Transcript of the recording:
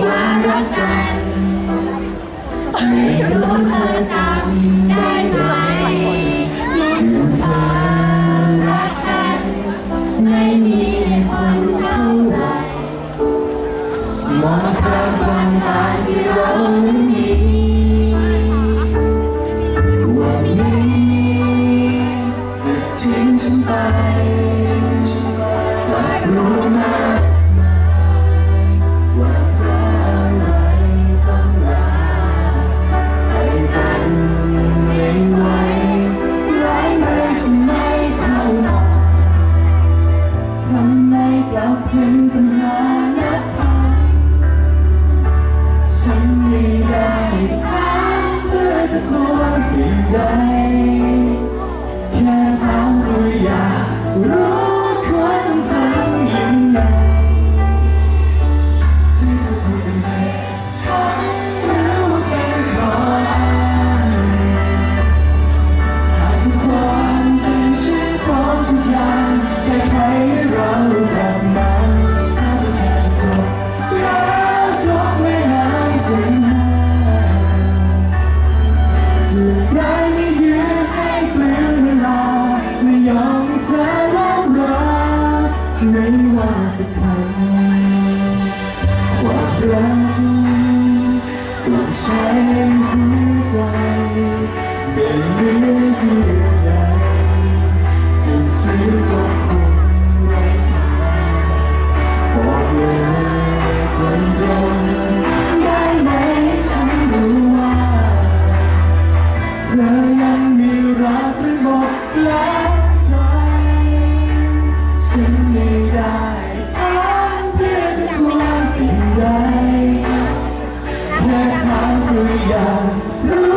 ความรักกันไม่รู้เธอจำได้ไหมรู้เธอรักฉัน ไม่มีคนเท่าไร่มองภาพความตายที่เราไม่มีวันนี้จะทิ้งฉันไป รักต้องใช้หัวใจไม่เลือก ทางทุกอย่าง